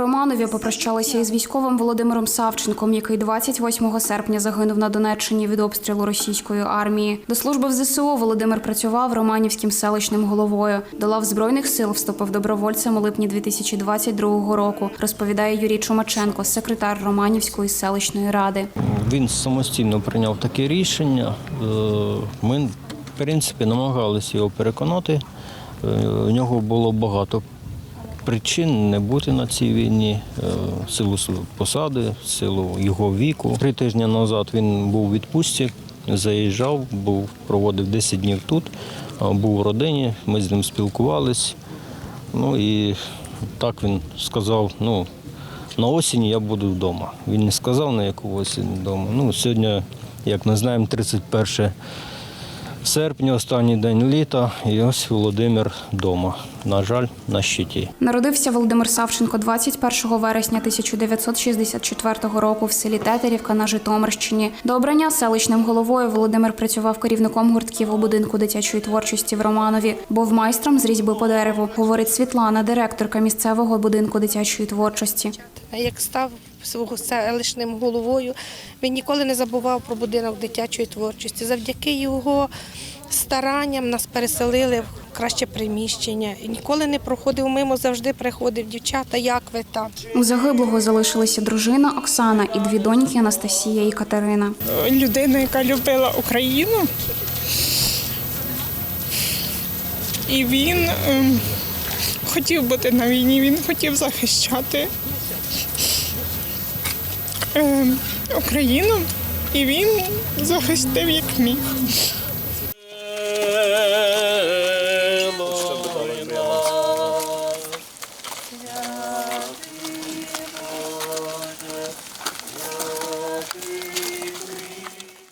Романові попрощалися із військовим Володимиром Савченком, який 28 серпня загинув на Донеччині від обстрілу російської армії. До служби в ЗСУ Володимир працював романівським селищним головою. До лав збройних сил вступив добровольцем у липні 2022 року. Розповідає Юрій Чумаченко, секретар Романівської селищної ради. Він самостійно прийняв таке рішення. Е, Ми, в принципі, намагалися його переконати. Е, У нього було багато причин не бути на цій війні, е, в силу посади, в силу його віку. Три тижні назад він був у відпустці, заїжджав, був, проводив 10 днів тут, е, був у родині, ми з ним спілкувались. Ну і так він сказав, ну, на осінь я буду вдома. Він не сказав, на яку осінь вдома. Ну, сьогодні, як ми знаємо, 31 серпня, останній день літа, і ось Володимир вдома. На жаль, на щиті. Народився Володимир Савченко 21 вересня 1964 року в селі Тетерівка на Житомирщині. До обрання селищним головою Володимир працював керівником гуртків у будинку дитячої творчості в Романові. Був майстром з різьби по дереву, говорить Світлана, директорка місцевого будинку дитячої творчості. Як став свого селищним головою, він ніколи не забував про будинок дитячої творчості. Завдяки його старанням нас переселили в краще приміщення. І ніколи не проходив мимо, завжди приходив. Дівчата, як ви там? У загиблого залишилися дружина Оксана і дві доньки Анастасія і Катерина. людина, яка любила Україну. І він ем, хотів бути на війні, він хотів захищати Україну, і він захистив як міг.